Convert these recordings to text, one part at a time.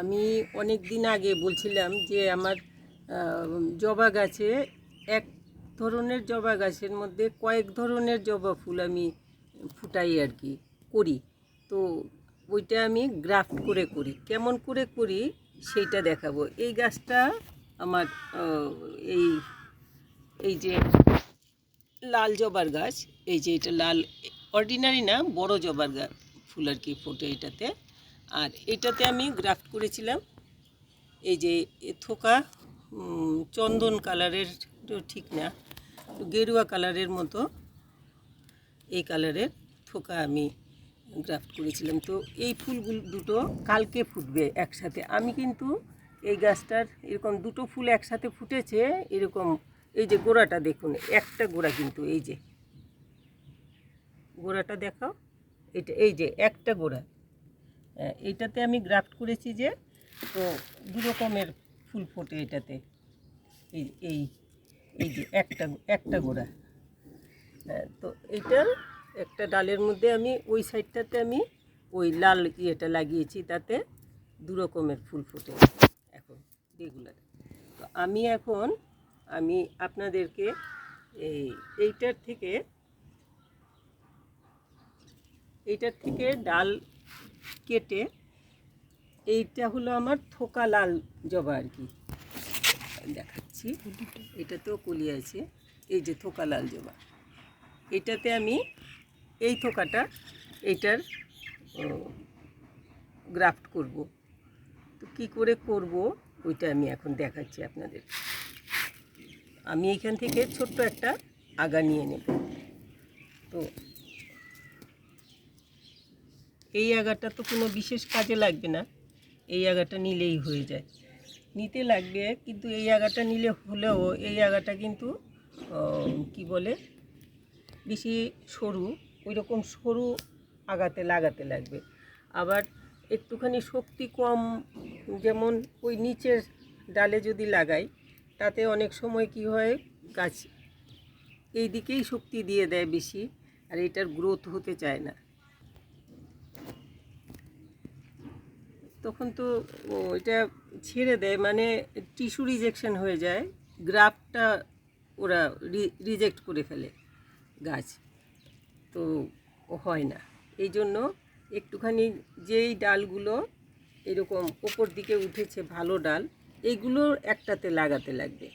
আমি অনেক দিন আগে বলছিলাম যে আমার জবা গাছে এক ধরনের জবা গাছের মধ্যে কয়েক ধরনের জবা ফুল আমি ফুটাই আর কি, করি। তো ওইটা আমি গ্রাফট করে করি। কেমন করে করি সেইটা দেখাবো। এই গাছটা আমার এই এই যে লাল জবার গাছ, এই যে এটা লাল অর্ডিনারি না, বড় জবার গাছ ফুল আর কি ফোটে এটাতে। আর এটাতে আমি গ্রাফট করেছিলাম। এই যে থোকা চন্দন কালারের ঠিক না, গেরুয়া কালারের মতো এই কালারের থোকা আমি গ্রাফট করেছিলাম। তো এই ফুলগুলো দুটো কালকে ফুটবে একসাথে। আমি কিন্তু এই গাছটার এরকম দুটো ফুল একসাথে ফুটেছে, এরকম এই যে গোড়াটা দেখুন, একটা গোড়া কিন্তু এই যে। গোড়াটা দেখাও, এটা এই যে একটা গোড়া। এইটাতে আমি গ্রাফট করেছি যে তো দু রকমের ফুল ফোটে এটাতে। এই এই এই যে একটা একটা গোড়া। হ্যাঁ, তো এইটা একটা ডালের মধ্যে আমি ওই সাইডটাতে আমি ওই লাল ইয়েটা লাগিয়েছি তাতে দু রকমের ফুল ফোটে এখন রেগুলার তো আমি এখন আমি আপনাদেরকে এই এইটার থেকে এইটার থেকে ডাল কেটে এইটা হলো আমার থোকা লাল জবা আর কি। দেখাচ্ছি। এটাতেও কলি আছে। এই যে থোকা লাল জবা। এটাতে আমি এই থোকাটা এইটার গ্রাফট করব। তো কী করে করব, ওইটা আমি এখন দেখাচ্ছি আপনাদের। আমি এখান থেকে ছোট্ট একটা আগা নিয়ে নেব। তো এই আগাটা তো কোনো বিশেষ কাজে লাগবে না। এই আগাটা নিলেই হয়ে যায়। নিতে লাগবে, কিন্তু এই আগাটা নিলে হলেও এই আগাটা কিন্তু কি বলে, বেশি সরু ওই রকম সরু আগাতে লাগাতে লাগবে। আবার একটুখানি শক্তি কম, যেমন ওই নিচের ডালে যদি লাগাই, তাতে অনেক সময় কি হয়, গাছ এই দিকেই শক্তি দিয়ে দেয় বেশি, আর এটার গ্রোথ হতে চায় না। তখন তো এটা ছেড়ে দেয় মানে টিস্যু রিজেকশন হয়ে যায় গ্রাফটা ওরা রিজেক্ট করে ফেলে গাছ। তো হয় না। এই জন্য একটুখানি যেই ডালগুলো এরকম ওপর দিকে উঠেছে ভালো ডাল এইগুলো একটাতে লাগাতে লাগবে।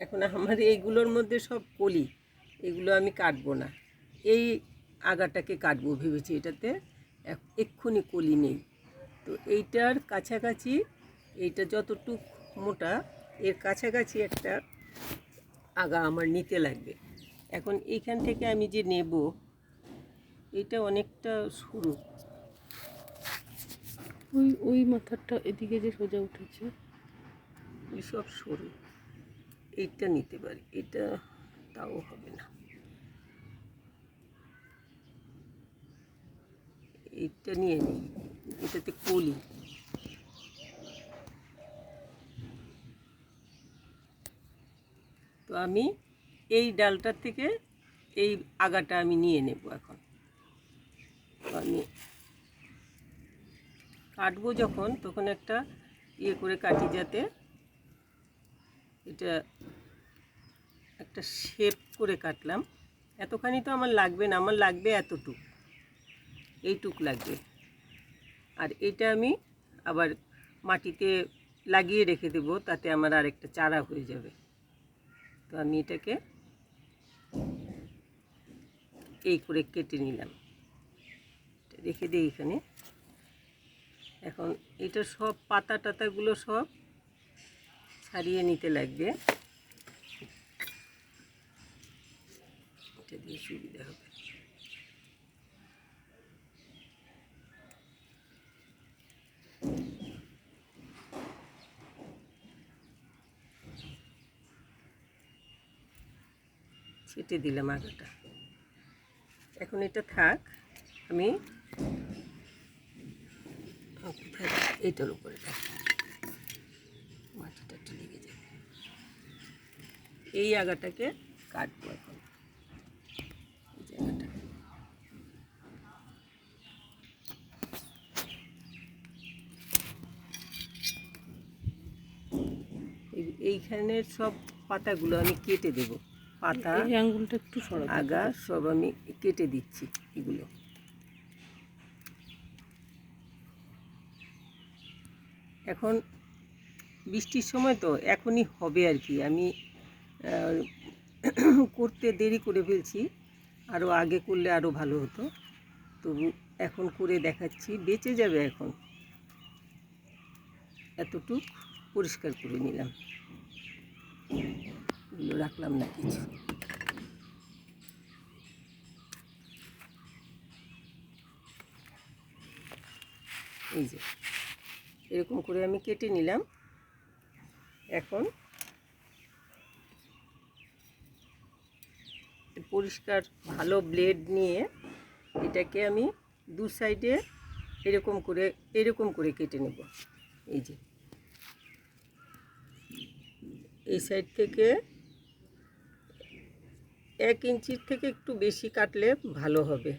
এখন আমার এইগুলোর মধ্যে সব কলি, এগুলো আমি কাটবো না। এই আগাটাকে কাটবো ভেবেছি এটাতে। এক- এক্ষুনি কলি নেই। তো এইটার কাছাকাছি এইটা যতটুক মোটা এর কাছাকাছি একটা আগা আমার নিতে লাগবে। এখন এইখান থেকে আমি যে নেব এটা অনেকটা সরু। ওই ওই মাথাটা এদিকে যে সোজা উঠেছে। ওই সব সরু। এইটা নিতে পারি। এটা তাও হবে না। এইটা নিয়ে নিই। এটাতে কলি তো আমি এই ডালটার থেকে এই আগাটা আমি নিয়ে নেব এখন। তো আমি কাটবো যখন, তখন একটা ইয়ে করে কাটি যাতে এটা একটা শেপ করে কাটলাম। এতখানি তো আমার লাগবে না, আমার লাগবে এতটুক। এইটুক লাগবে। আর এটা আমি আবার মাটিতে লাগিয়ে রেখে দেবো, তাতে আমার আরেকটা চারা হয়ে যাবে। তো আমি এটাকে এই করে কেটে নিলাম। রেখে দিই এখানে। এখন এটা সব পাতা টাতাগুলো সব ছাড়িয়ে নিতে লাগবে। এটা দিয়ে সুবিধা হবে। ছেটে দিলাম আগাটা। এখন এটা থাক, আমি? এইটার উপরে রাখি। মাটিটা একটু লেগে যাবে। এই আগাটাকে কাটবো এখন। এই এইখানের সব পাতাগুলো আমি কেটে দেব। পাতা এই আঙ্গুলটা একটু আগা সব আমি কেটে দিচ্ছি এগুলো। এখন বৃষ্টির সময় তো এখনই হবে আর কি। আমি করতে দেরি করে ফেলছি আরও আগে করলে আরও ভালো হতো। তবু এখন করে দেখাচ্ছি বেঁচে যাবে এখন। এতটুক পরিষ্কার করে নিলাম। রাখলাম না কিছু এই যে, এরকম করে আমি কেটে নিলাম। এখন পরিষ্কার ভালো ব্লেড নিয়ে এটাকে আমি দু সাইডে এরকম করে এরকম করে কেটে নেব। এই যে, এই সাইড থেকে এক ইঞ্চির থেকে একটু বেশি কাটলে ভালো হবে।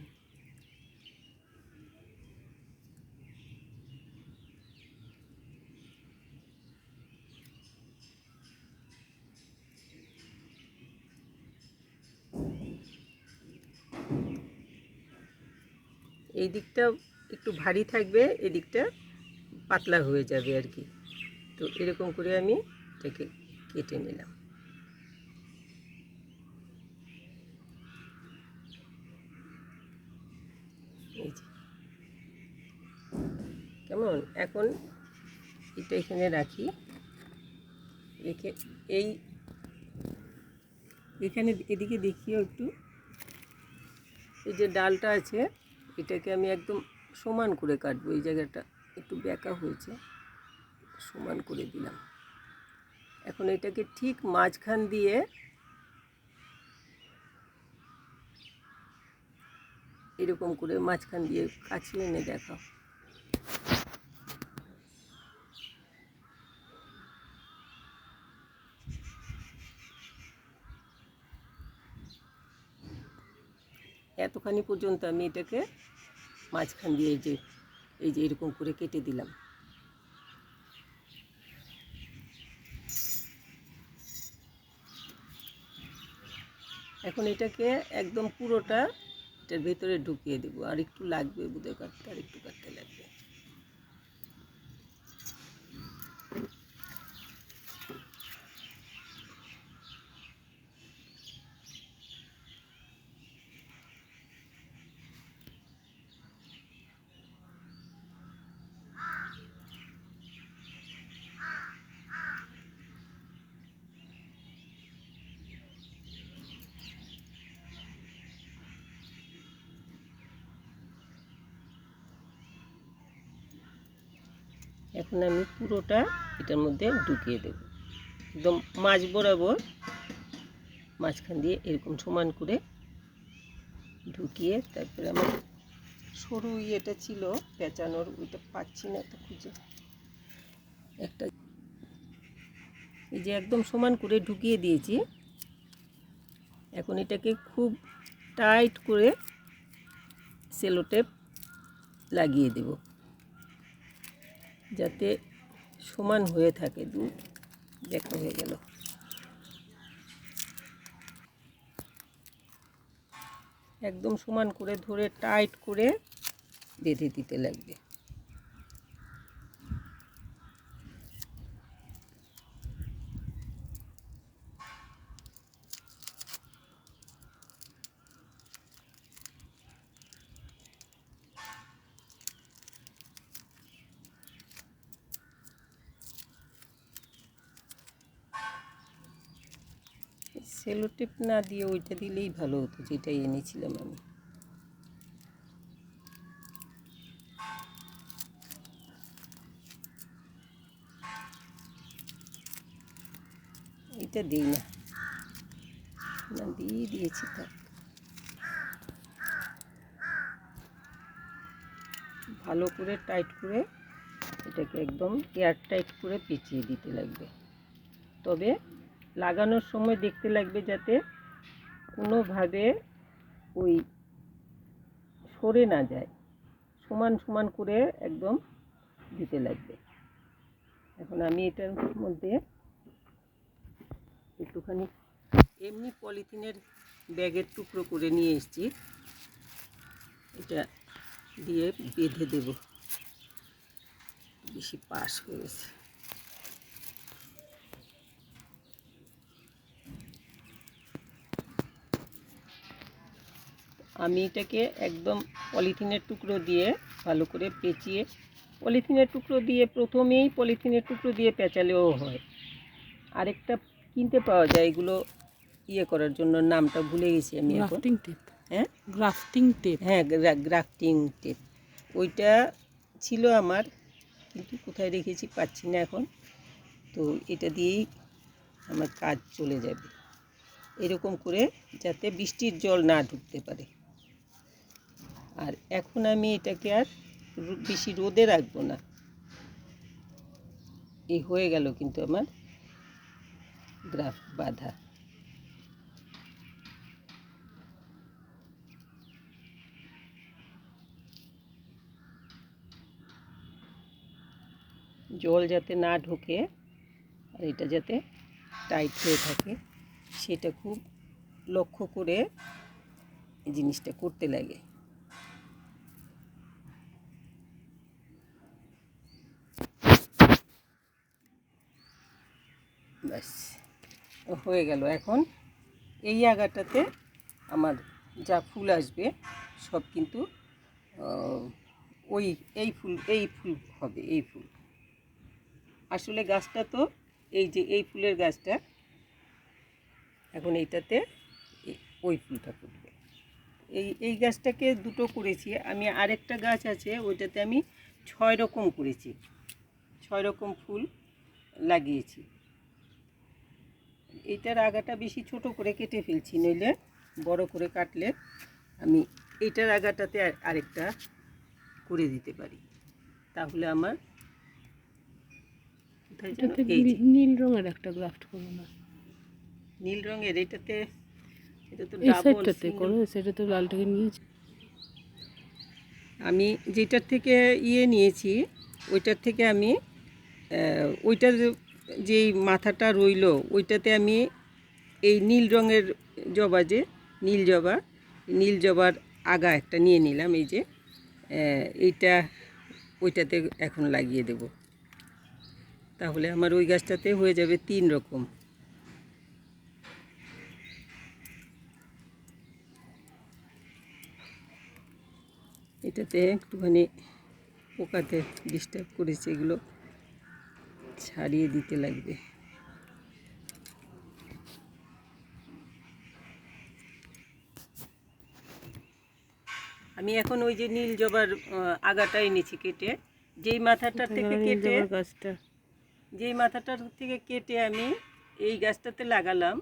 এই দিকটা একটু ভারী থাকবে এদিকটা পাতলা হয়ে যাবে আর কি। তো এরকম করে আমি এটাকে কেটে নিলাম এই যে কেমন এখন এটা এখানে রাখি। রেখে এই এখানে এদিকে দেখিও একটু। এই যে ডালটা আছে, এটাকে আমি একদম সমান করে কাটবো। এই জায়গাটা একটু বেঁকা হয়েছে, সমান করে দিলাম। এখন এটাকে ঠিক মাঝখান দিয়ে এরকম করে মাঝখান দিয়ে কাছিয়ে এনে দেখাও। এতখানি পর্যন্ত আমি এটাকে মাঝখান দিয়ে এই যে এই যে এরকম করে কেটে দিলাম। এখন এটাকে একদম পুরোটা এটার ভেতরে ঢুকিয়ে দেবো। আর একটু লাগবে বুধে কাটতে আর একটু কাটতে লাগবে। এখন আমি পুরোটা এটার মধ্যে ঢুকিয়ে দেব। একদম মাঝ বরাবর মাঝখান দিয়ে এরকম সমান করে ঢুকিয়ে তারপরে আমার সরু ইয়েটা ছিল পেঁচানোর, ওইটা পাচ্ছি না তো খুঁজে। একটা এই যে একদম সমান করে ঢুকিয়ে দিয়েছি। এখন এটাকে খুব টাইট করে সেলোটেপ লাগিয়ে দেবো। যাতে সমান হয়ে থাকে দুধ দেখা হয়ে গেল। একদম সমান করে ধরে টাইট করে বেঁধে দিতে লাগবে। সেলোটেপ না দিয়ে ওইটা দিলেই ভালো হতো, যেটাই এনেছিলাম আমি। এটা দিই না। না, দিয়ে দিয়েছি তা ভালো করে টাইট করে এটাকে একদম এয়ার টাইট করে পেঁচিয়ে দিতে লাগবে। তবে লাগানোর সময় দেখতে লাগবে যাতে কোনোভাবে ওই সরে না যায়। সমান সমান করে একদম দিতে লাগবে। এখন আমি এটার মধ্যে একটুখানি এমনি পলিথিনের ব্যাগের টুকরো করে নিয়ে এসেছি। এটা দিয়ে বেঁধে দেব। বেশি পাস হয়ে আমি এটাকে একদম পলিথিনের টুকরো দিয়ে ভালো করে পেঁচিয়ে পলিথিনের টুকরো দিয়ে প্রথমেই পলিথিনের টুকরো দিয়ে পেঁচালেও হয়। আরেকটা কিনতে পাওয়া যায় এগুলো ইয়ে করার জন্য নামটা ভুলে গেছি আমি গ্রাফটিং টেপ। হ্যাঁ? Grafting tape. হ্যাঁ গ্রাফটিং টেপ। ওইটা ছিল আমার কিন্তু কোথায় রেখেছি পাচ্ছি না এখন। তো এটা দিয়েই আমার কাজ চলে যাবে। এরকম করে যাতে বৃষ্টির জল না ঢুকতে পারে। আর এখন আমি এটাকে আর বেশি রোদে রাখব না। এই হয়ে গেল কিন্তু আমার গ্রাফ বাঁধা। জল যাতে না ঢোকে আর এটা যাতে টাইট হয়ে থাকে, সেটা খুব লক্ষ্য করে এই জিনিসটা করতে লাগে ব্যাস হয়ে গেল। এখন এই জায়গাটাতে আমার যা ফুল আসবে সব কিন্তু ওই, এই ফুল এই ফুল হবে, এই ফুল। আসলে গাছটা তো, এই যে এই ফুলের গাছটা, এখন এইটাতে ওই ফুলটা ফুটবে। এই এই গাছটাকে দুটো করেছি। আমি আরেকটা গাছ আছে, ওইটাতে আমি ছয় রকম করেছি। ছয় রকম ফুল লাগিয়েছি। এইটার আগাটা বেশি ছোট করে কেটে ফেলছি নইলে বড় করে কাটলে আমি এইটার আগাটাতে আরেকটা করে দিতে পারি। তাহলে আমার নীল রঙের একটা গ্রাফট করো না। নীল রঙের এটাতে এটা তো এই করো সেটা তো লালটাকে নিয়েছি আমি যেটার থেকে ইয়ে নিয়েছি ওইটার থেকে আমি ওইটার যেই মাথাটা রইল, ওইটাতে আমি এই নীল রঙের জবা যে, নীল জবা, নীল জবার আগা একটা নিয়ে নিলাম, এই যে এইটা, ওইটাতে এখন লাগিয়ে দেব। তাহলে আমার ওই গাছটাতে হয়ে যাবে তিন রকম। এটাতে একটুখানি পোকাতে ডিস্টার্ব করেছে এগুলো। ছাড়িয়ে দিতে লাগবে। আমি এখন ওই যে নীল জবার আগাটা এনেছি কেটে। যেই মাথাটার থেকে কেটে গাছটা? যেই মাথাটার থেকে কেটে আমি এই গাছটাতে লাগালাম।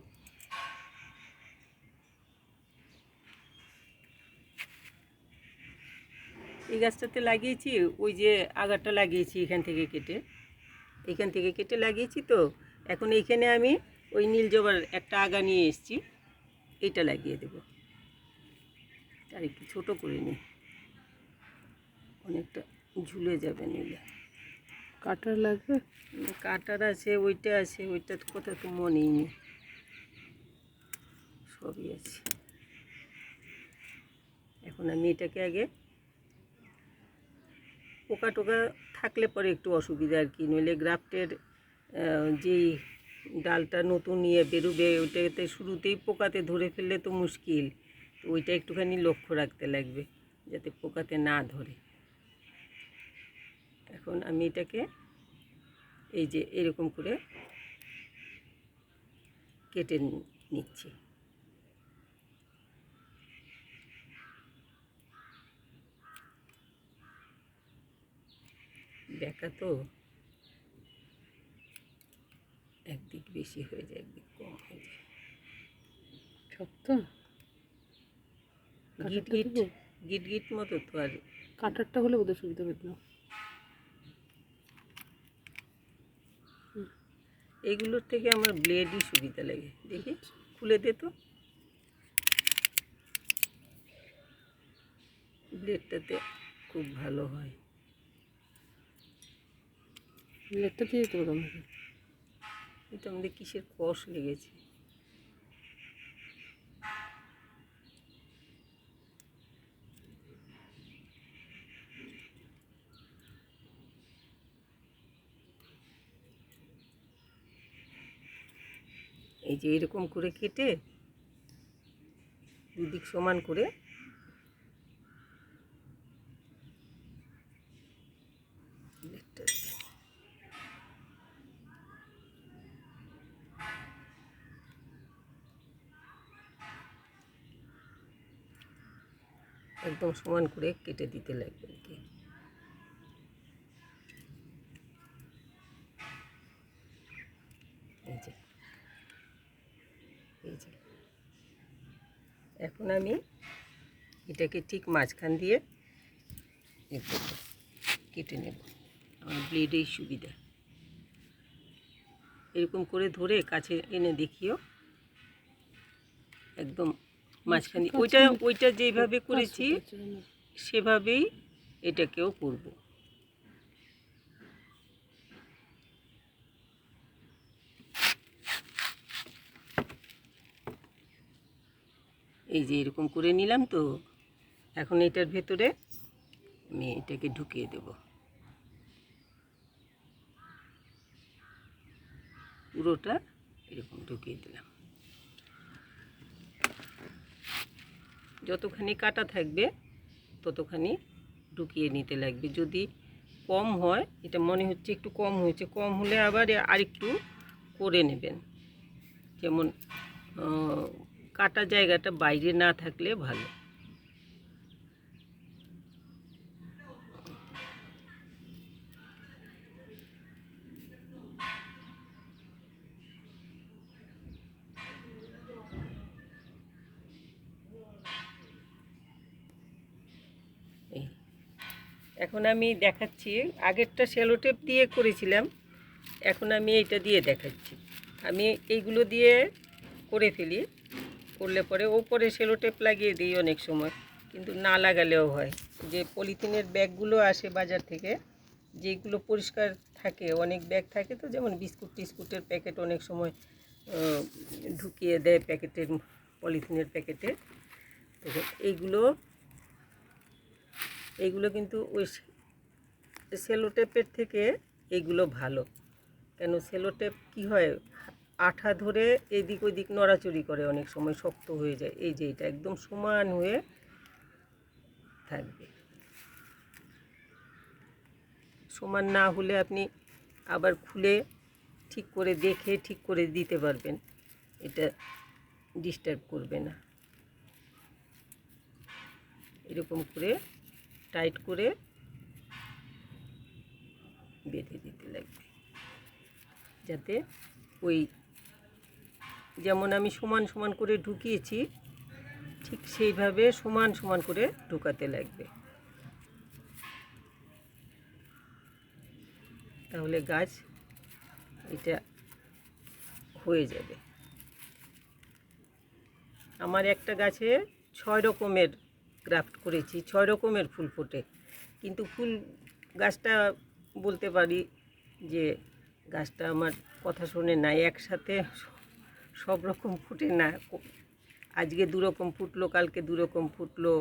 এই গাছটাতে লাগিয়েছি ওই যে আগাটা লাগিয়েছি এখান থেকে কেটে। এখান থেকে কেটে লাগিয়েছি তো। এখন এইখানে আমি ওই নীল জবার একটা আগা নিয়ে এসেছি। এইটা লাগিয়ে দেব। আর একটু ছোটো করে নিই। অনেকটা ঝুলে যাবে নিলে কাটার লাগবে? কাটার আছে ওইটা আছে ওইটা তো কথা তো মনেই নেই। সবই আছে। এখন আমি এটাকে আগে পোকা টোকা থাকলে পরে একটু অসুবিধা আর কি। নইলে গ্রাফটের যেই ডালটা নতুন নিয়ে বেরোবে, ওইটাতে শুরুতেই পোকাতে ধরে ফেললে তো মুশকিল। তো ওইটা একটুখানি লক্ষ্য রাখতে লাগবে, যাতে পোকাতে না ধরে। এখন আমি এটাকে এই যে এরকম করে কেটে নিচ্ছি। বেকা তো একদিক বেশি হয়ে যায় একদিক কম হয়ে যায়। শক্ত গিট গিট গিট গিট মতো তো আর কাটারটা হলে বোধহয় সুবিধা পেত না এইগুলোর থেকে আমার ব্লেডই সুবিধা লাগে। দেখি খুলে দে তো। ব্লেডটাতে খুব ভালো হয়। লেটটা দিয়ে দেবো তোমাকে। এটা আমাদের কিসের কষ লেগেছে? এই যে এরকম করে কেটে দুদিক সমান করে একদম সমান করে কেটে দিতে লাগবে আর কি। এখন আমি এটাকে ঠিক মাঝখান দিয়ে কেটে নেব। আমার ব্লেডেই সুবিধা। এরকম করে ধরে কাছে এনে দেখিও। একদম মাঝখান। দিয়ে ওইটা ওইটা যেইভাবে করেছি সেভাবেই এটাকেও করব। এই যে এরকম করে নিলাম তো এখন এটার ভেতরে আমি এটাকে ঢুকিয়ে দেব। পুরোটা এরকম ঢুকিয়ে দিলাম। যতখানি কাটা থাকবে, ততখানি ঢুকিয়ে নিতে লাগবে। যদি কম হয়, এটা মনে হচ্ছে একটু কম হয়েছে, কম হলে আবার আরেকটু করে নেবেন। যেমন কাটা জায়গাটা বাইরে না থাকলে ভালো এই এখন আমি দেখাচ্ছি। আগেরটা সেলোটেপ দিয়ে করেছিলাম। এখন আমি এইটা দিয়ে দেখাচ্ছি। আমি এইগুলো দিয়ে করে ফেলি। করলে পরে ওপরে সেলোটেপ লাগিয়ে দিই অনেক সময়। কিন্তু না লাগালেও হয়। যে পলিথিনের ব্যাগগুলো আসে বাজার থেকে, যেগুলো পরিষ্কার থাকে, অনেক ব্যাগ থাকে তো, যেমন বিস্কুট টিস্কুটের প্যাকেট অনেক সময় ঢুকিয়ে দেয় প্যাকেটের পলিথিনের প্যাকেটে। তো এইগুলো এইগুলো কিন্তু ওই সেলোটেপের থেকে এইগুলো ভালো। কেন সেলোটেপ কি হয়? আঠা ধরে এদিক ওদিক নড়াচড়ি করে অনেক সময় শক্ত হয়ে যায়। এই যে এটা একদম সমান হয়ে থাকবে। সমান না হলে আপনি আবার খুলে ঠিক করে দেখে ঠিক করে দিতে পারবেন। এটা ডিস্টার্ব করবে না। এরকম করে টাইট করে বেঁধে দিতে লাগবে। যাতে ওই যেমন আমি সমান সমান করে ঢুকিয়েছি, ঠিক সেইভাবে সমান সমান করে ঢুকাতে লাগবে। তাহলে গাছ এটা হয়ে যাবে। আমার একটা গাছে ছয় রকমের গ্রাফট করেছি, ছয় রকমের ফুল ফোটে। কিন্তু ফুল গাছটা বলতে পারি যে গাছটা আমার কথা শোনে না একসাথে সব রকম ফুটে না। আজকে দু রকম ফুটলো, কালকে দু রকম ফুটলো,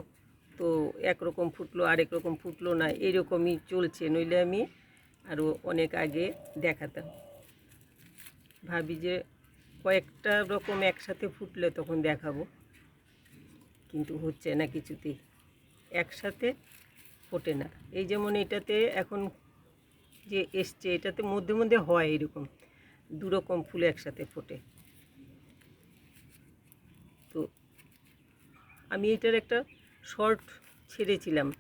তো একরকম ফুটলো, আরেক রকম ফুটলো না, এরকমই চলছে। নইলে আমি আরও অনেক আগে দেখাতাম। ভাবি যে কয়েকটা রকম একসাথে ফুটলে তখন দেখাবো। কিন্তু হচ্ছে না কিছুতেই। একসাথে ফোটে না। এই যেমন এটাতে এখন যে এসছে, এটাতে মধ্যে মধ্যে হয় এরকম। দু রকম ফুল একসাথে ফোটে। তো আমি এটার একটা শর্ট ছেড়েছিলাম।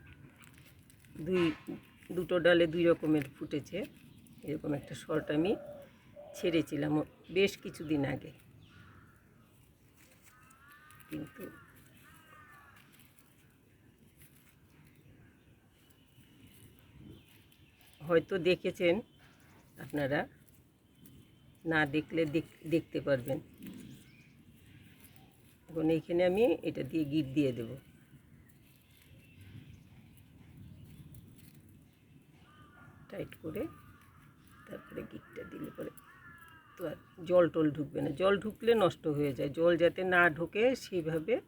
দুই, দুটো ডালে দুই রকমের ফুটেছে। এরকম একটা শর্ট আমি ছেড়েছিলাম বেশ কিছুদিন আগে। কিন্তু হয়তো দেখেছেন আপনারা, না দেখলে দেখ- দেখতে পারবেন। এখন এইখানে আমি এটা দিয়ে গিট দিয়ে দেব। টাইট করে তারপরে গিটটা দিলে পরে তো আর জল টল ঢুকবে না। জল ঢুকলে নষ্ট হয়ে যায়। জল যাতে না ঢোকে সেইভাবে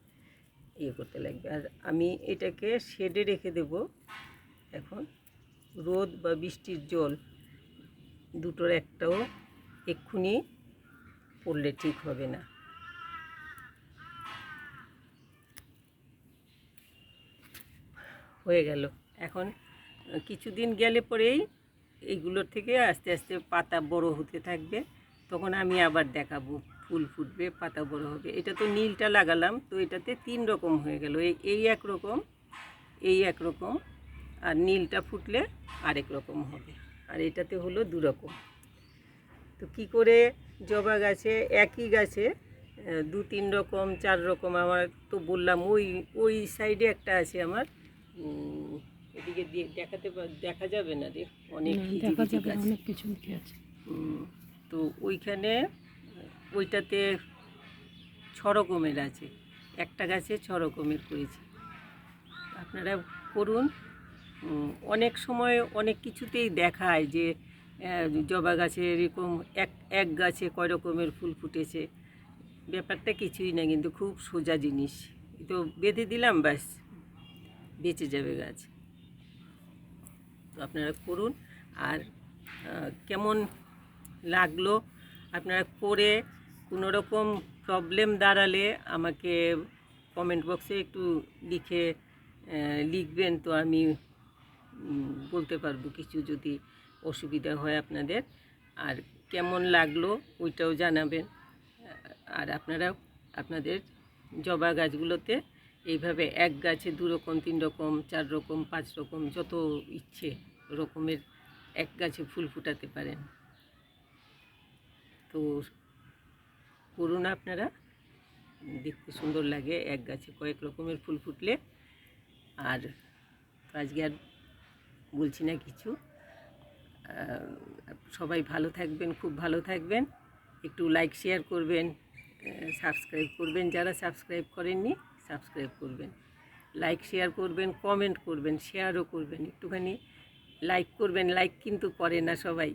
ইয়ে করতে লাগবে। আর আমি এটাকে শেডে রেখে দেব এখন। রোদ বা বৃষ্টির জল দুটোর একটাও এক্ষুনি পড়লে ঠিক হবে না। হয়ে গেল। এখন কিছুদিন গেলে পরেই এইগুলোর থেকে আস্তে আস্তে পাতা বড় হতে থাকবে। তখন আমি আবার দেখাবো, ফুল ফুটবে, পাতা বড় হবে। এটা তো নীলটা লাগালাম, তো এটাতে তিন রকম হয়ে গেল। এই এক রকম, এই এক রকম, আর নীলটা ফুটলে আরেক রকম হবে। আর এটাতে হলো দু রকম। তো কি করে জবা গাছে একই গাছে দু তিন রকম চার রকম আমার তো বললাম ওই ওই সাইডে একটা আছে আমার। এদিকে দেখাতে দেখা যাবে না রে অনেক দেখা যাবে। অনেক পিছন আছে? তো ওইখানে ওইটাতে ছ রকমের আছে। একটা গাছে ছ রকমের করেছি। আপনারা করুন। অনেক সময় অনেক কিছুতেই দেখায় যে জবা গাছে এরকম এক এক গাছে কয় রকমের ফুল ফুটেছে। ব্যাপারটা কিছুই না, কিন্তু খুব সোজা জিনিস। তো বেঁধে দিলাম, ব্যাস, বেঁচে যাবে গাছ। আপনারা করুন। আর কেমন লাগল, আপনারা করে কোনো রকম প্রবলেম দাঁড়ালে আমাকে কমেন্ট বক্সে একটু লিখে লিখবেন। তো আমি বলতে পারব কিছু যদি অসুবিধা হয় আপনাদের। আর কেমন লাগল ওইটাও জানাবেন। আর আপনারা আপনাদের জবা গাছগুলোতে এইভাবে এক গাছে দু রকম, তিন রকম, চার রকম, পাঁচ রকম যত ইচ্ছে রকমের এক গাছে ফুল ফুটাতে পারেন। তো করুন আপনারা। দেখতে সুন্দর লাগে এক গাছে কয়েক রকমের ফুল ফুটলে। আর আজকে আর বলছি না কিছু। সবাই ভালো থাকবেন, খুব ভালো থাকবেন। একটু লাইক শেয়ার করবেন সাবস্ক্রাইব করবেন। যারা সাবস্ক্রাইব করেননি সাবস্ক্রাইব করবেন। লাইক শেয়ার করবেন কমেন্ট করবেন শেয়ারও করবেন। একটুখানি লাইক করবেন। লাইক কিন্তু করে না সবাই।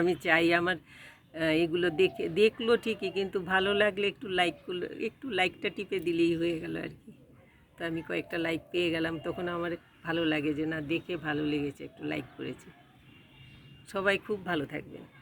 আমি চাই আমার এগুলো দেখে, দেখল ঠিকই, কিন্তু ভালো লাগলে একটু লাইক করলে, একটু লাইকটা টিপে দিলেই হয়ে গেল আর কি। তো আমি কয়েকটা লাইক পেয়ে গেলাম। তখন আমার ভালো লাগে যে না দেখে ভালো লেগেছে একটু লাইক করেছি। সবাই খুব ভালো থাকবেন।